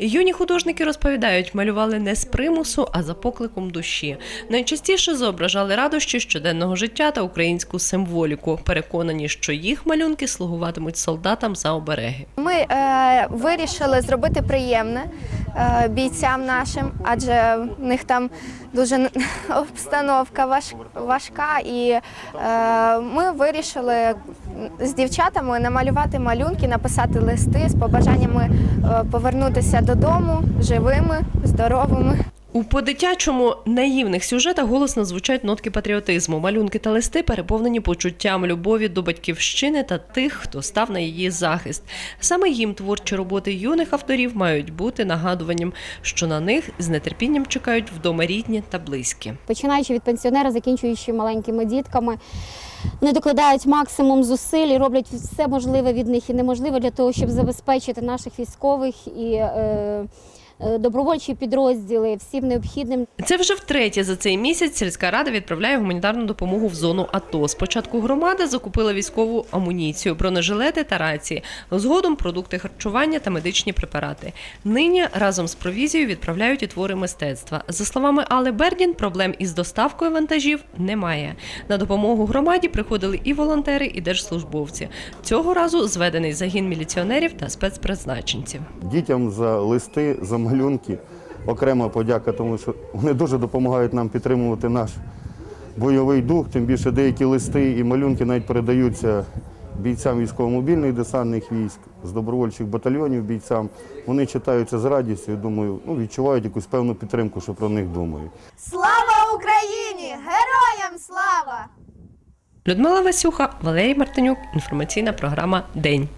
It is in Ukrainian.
Юні художники розповідають, малювали не з примусу, а за покликом душі. Найчастіше зображали радощі щоденного життя та українську символіку. Переконані, що їх малюнки слугуватимуть солдатам за обереги. Ми е, вирішили зробити приємне бійцям нашим, адже в них там дуже обстановка важ, важка, і е, ми вирішили з дівчатами намалювати малюнки, написати листи з побажаннями е, повернутися додому живими, здоровими. У по-дитячому наївних сюжетах голосно звучать нотки патріотизму. Малюнки та листи переповнені почуттям любові до батьківщини та тих, хто став на її захист. Саме їм творчі роботи юних авторів мають бути нагадуванням, що на них з нетерпінням чекають вдома рідні та близькі. починаючи від пенсіонера, закінчуючи маленькими дітками. Вони докладають максимум зусиль і роблять все можливе від них і неможливе для того, щоб забезпечити наших військових і е, е, добровольчі підрозділи всім необхідним Це вже втретє за цей місяць сільська рада відправляє гуманітарну допомогу в зону АТО. Спочатку громада закупила військову амуніцію, бронежилети та рації, згодом продукти харчування та медичні препарати. Нині разом з провізією відправляють і твори мистецтва. За словами Али Бердін, проблем із доставкою вантажів немає. На допомогу громаді приходили і волонтери, і держслужбовці. Цього разу зведений загін міліціонерів та спецпризначенців. дітям за листи, за малюнки. Окрема подяка, тому що вони дуже допомагають нам підтримувати наш бойовий дух. Тим більше деякі листи і малюнки навіть передаються бійцям військово-мобільних десантних військ, з добровольчих батальйонів бійцям. Вони читаються з радістю і думаю, ну, відчувають якусь певну підтримку, що про них думають. Слава Україні! Героям! Людмила Васюха, Валерій Мартинюк. Інформаційна програма День.